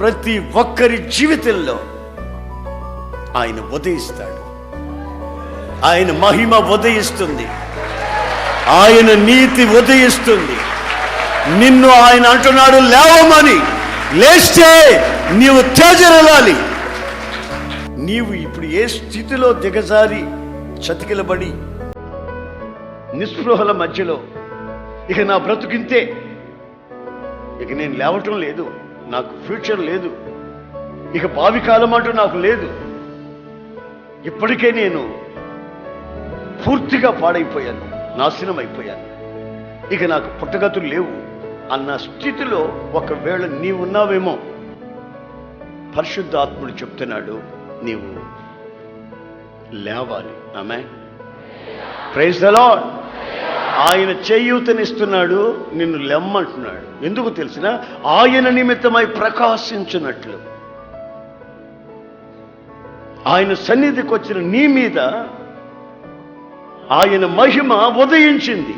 ప్రతి ఒక్కరి జీవితంలో ఆయన ఉదయిస్తాడు. ఆయన మహిమ ఉదయిస్తుంది. ఆయన నీతి ఉదయిస్తుంది. నిన్ను ఆయన అంటున్నాడు లేవమని. లేస్తే నీవు తేజరలాలి నీవు ఇప్పుడు ఏ స్థితిలో దిగజారి చతికిలబడి నిస్పృహల మధ్యలో ఇక నా బ్రతుకింతే ఇక నేను లేవటం లేదు. నాకు ఫ్యూచర్ లేదు. ఇక భావి కాలం అంటూ నాకు లేదు. ఇప్పటికే నేను పూర్తిగా పాడైపోయాను నాశనం అయిపోయాను ఇక నాకు పుట్టగతులు లేవు. అన్న స్థితిలో ఒకవేళ నీవున్నావేమో పరిశుద్ధాత్ముడు చెప్తున్నాడు నీవు లేవాలి. ఆమె ప్రైజ్ ద లాడ్ ఆయన చేయూతనిస్తున్నాడు నిన్ను లెమ్మంటున్నాడు. ఎందుకు తెలిసిన ఆయన నిమిత్తమై ప్రకాశించినట్లు. ఆయన సన్నిధికి వచ్చిన నీ మీద ఆయన మహిమ ఉదయించింది.